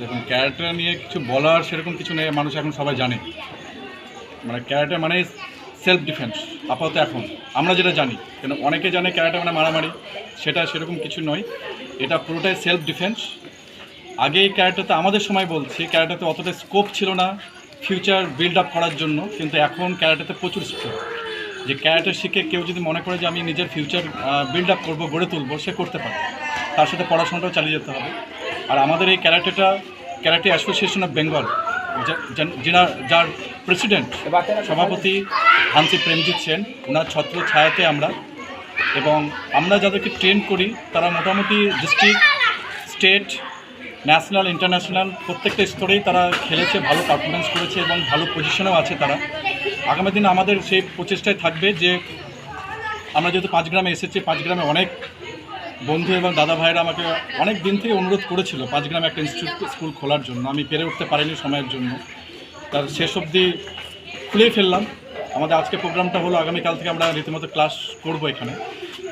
দেখুন ক্যারেক্টার নিয়ে কিছু বলার সেরকম কিছু নেই, মানুষ এখন সবাই জানে। মানে ক্যারেক্টার মানে সেলফ ডিফেন্স আপাতত এখন। আমরা যেটা জানি, কেন অনেকে জানে ক্যারেক্টার মানে মারামারি, সেটা সেরকম কিছু নয়। এটা পুরোটাই সেলফ ডিফেন্স আগে এই ক্যারেক্টারতে আমাদের সময় বলছি ক্যারেক্টারতে অতটা স্কোপ ছিল না ফিউচার বিল্ড আপ করার জন্য, কিন্তু এখন ক্যারেক্টারতে প্রচুর স্কোপ যে ক্যারেক্টার শিখে কেউ যদি মনে করে যে আমি নিজের ফিউচার বিল্ড আপ করব, গড়ে তুলবো, সে করতে পারে। তার সাথে পড়াশোনাটাও চালিয়ে যেতে হবে। আর আমাদের এই ক্যারাটেটা, ক্যারাটে অ্যাসোসিয়েশন অফ বেঙ্গল যিনার যার প্রেসিডেন্ট সভাপতি হানসি প্রেমজিৎ সেন ওনার ছত্র ছায়াতে আমরা। এবং আমরা যাদেরকে ট্রেন করি, তারা মোটামুটি ডিস্ট্রিক্ট, স্টেট, ন্যাশনাল, ইন্টারন্যাশনাল, প্রত্যেকটা স্তরেই তারা খেলেছে, ভালো পারফরমেন্স করেছে এবং ভালো পজিশনেও আছে তারা। আগামী দিনে আমাদের সেই প্রচেষ্টায় থাকবে যে আমরা যেহেতু পাঁচ গ্রামে এসেছি, পাঁচ গ্রামে অনেক বন্ধু এবং দাদা ভাইরা আমাকে অনেক দিন থেকে অনুরোধ করেছিল পাঁচ গ্রামে একটা ইনস্টিটিউট স্কুল খোলার জন্য। আমি পেরে উঠতে পারিনি সময়ের জন্য। তার শেষ অবধি খুলেই ফেললাম। আমাদের আজকে প্রোগ্রামটা হলো, আগামীকাল থেকে আমরা রীতিমতো ক্লাস করব এখানে।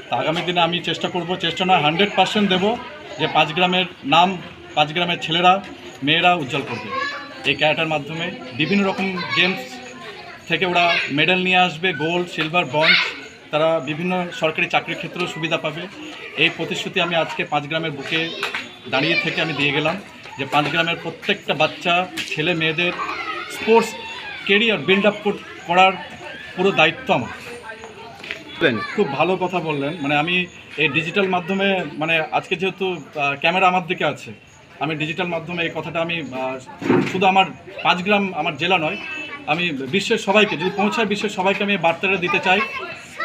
তা আগামী দিনে আমি চেষ্টা করব, চেষ্টা নয় হান্ড্রেড পার্সেন্ট দেবো যে পাঁচ গ্রামের নাম পাঁচ গ্রামের ছেলেরা, মেয়েরা উজ্জ্বল করবে। এই ক্যারাটার মাধ্যমে বিভিন্ন রকম গেমস থেকে ওরা মেডেল নিয়ে আসবে গোল্ড সিলভার ব্রঞ্জ তারা বিভিন্ন সরকারি চাকরির ক্ষেত্রেও সুবিধা পাবে। এই প্রতিশ্রুতি আমি আজকে পাঁচ গ্রামের বুকে দাঁড়িয়ে থেকে আমি দিয়ে গেলাম যে পাঁচ গ্রামের প্রত্যেকটা বাচ্চা ছেলে মেয়েদের স্পোর্টস কেরিয়ার বিল্ড আপ করার পুরো দায়িত্ব আমার। খুব ভালো কথা বললেন। মানে আমি এই ডিজিটাল মাধ্যমে মানে আজকে যেহেতু ক্যামেরা আমার দিকে আছে আমি ডিজিটাল মাধ্যমে এই কথাটা আমি শুধু আমার পাঁচ গ্রাম আমার জেলা নয় আমি বিশ্বের সবাইকে যদি পৌঁছায় বিশ্বের সবাইকে আমি বার্তাটা দিতে চাই।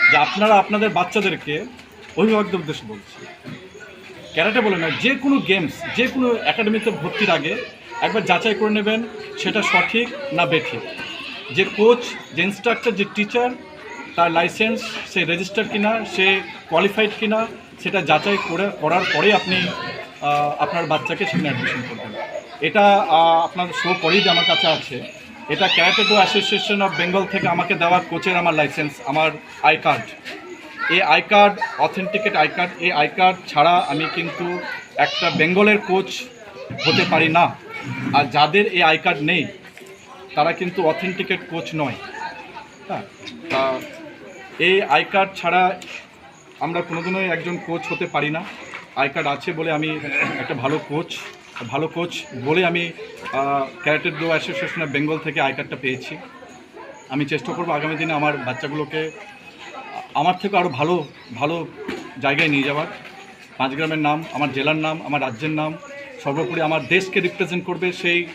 যে আপনারা আপনাদের বাচ্চাদেরকে অভিভাবকদের উদ্দেশ্যে বলছি, ক্যারাটে বলে না যে কোনো গেমস যে কোনো একাডেমিতে ভর্তির আগে একবার যাচাই করে নেবেন সেটা সঠিক না বেঠিক। যে কোচ যে ইনস্ট্রাক্টর যে টিচার তার লাইসেন্স সে রেজিস্টার কিনা, সে কোয়ালিফাইড কিনা, সেটা যাচাই করে, করার পরে আপনি আপনার বাচ্চাকে সেখানে অ্যাডমিশন করবেন। এটা আপনার শো পরেই যে আমার কাছে আছে। এটা ক্যারাটেডো অ্যাসোসিয়েশন অফ বেঙ্গল থেকে আমাকে দেওয়া কোচের আমার লাইসেন্স আমার আই কার্ড এই I card authenticate I card এই আই কার্ড ছাড়া আমি কিন্তু একটা বেঙ্গলের কোচ হতে পারি না। আর যাদের এই আই কার্ড নেই, তারা কিন্তু অথেন্টিকেট কোচ নয়। হ্যাঁ এই আই কার্ড ছাড়া আমরা কোনোদিনই একজন কোচ হতে পারি না। আই কার্ড আছে বলে আমি একটা ভালো কোচ ভালো কোচ বলে আমি ক্যারেটের দো অ্যাসোসিয়েশন অফ বেঙ্গল থেকে আই কার্ডটা পেয়েছি। আমি চেষ্টা করব আগামী দিনে আমার বাচ্চাগুলোকে আমার থেকে আরও ভালো ভালো জায়গায় নিয়ে যাওয়ার। পাঁচ গ্রামের নাম আমার জেলার নাম আমার রাজ্যের নাম সর্বোপরি আমার দেশকে রিপ্রেজেন্ট করবে সেই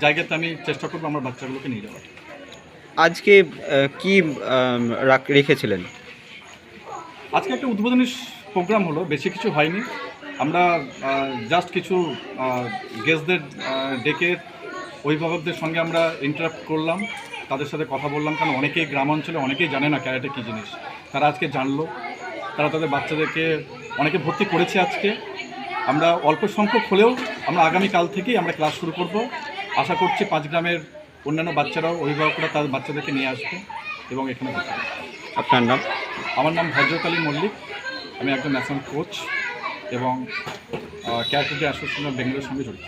জায়গাতে আমি চেষ্টা করব আমার বাচ্চাগুলোকে নিয়ে যাওয়ার। আজকে কি রাখ- রেখেছিলেন? আজকে একটা উদ্বোধনী প্রোগ্রাম হলো বেশি কিছু হয়নি। আমরা জাস্ট কিছু গেস্টদের ডেকে অভিভাবকদের সঙ্গে আমরা ইন্টারাক্ট করলাম। তাদের সাথে কথা বললাম কারণ অনেকেই গ্রাম অঞ্চলে অনেকেই জানে না ক্যারাটে কী জিনিস। তারা আজকে জানলো। তারা তাদের বাচ্চাদেরকে অনেকে ভর্তি করেছে আজকে। আমরা অল্প সংখ্যক হলেও আমরা আগামীকাল থেকেই আমরা ক্লাস শুরু করব। আশা করছি পাঁচ গ্রামের অন্যান্য বাচ্চারাও অভিভাবকরা তাদের বাচ্চাদেরকে নিয়ে আসবে এবং এখানে। আপনার নাম? আমার নাম ভদ্রকালী মল্লিক। আমি একজন ন্যাশনাল কোচ এবং ক্যারকুটি অ্যাসোসিয়েশন অফ বেঙ্গলের সঙ্গে জড়িত।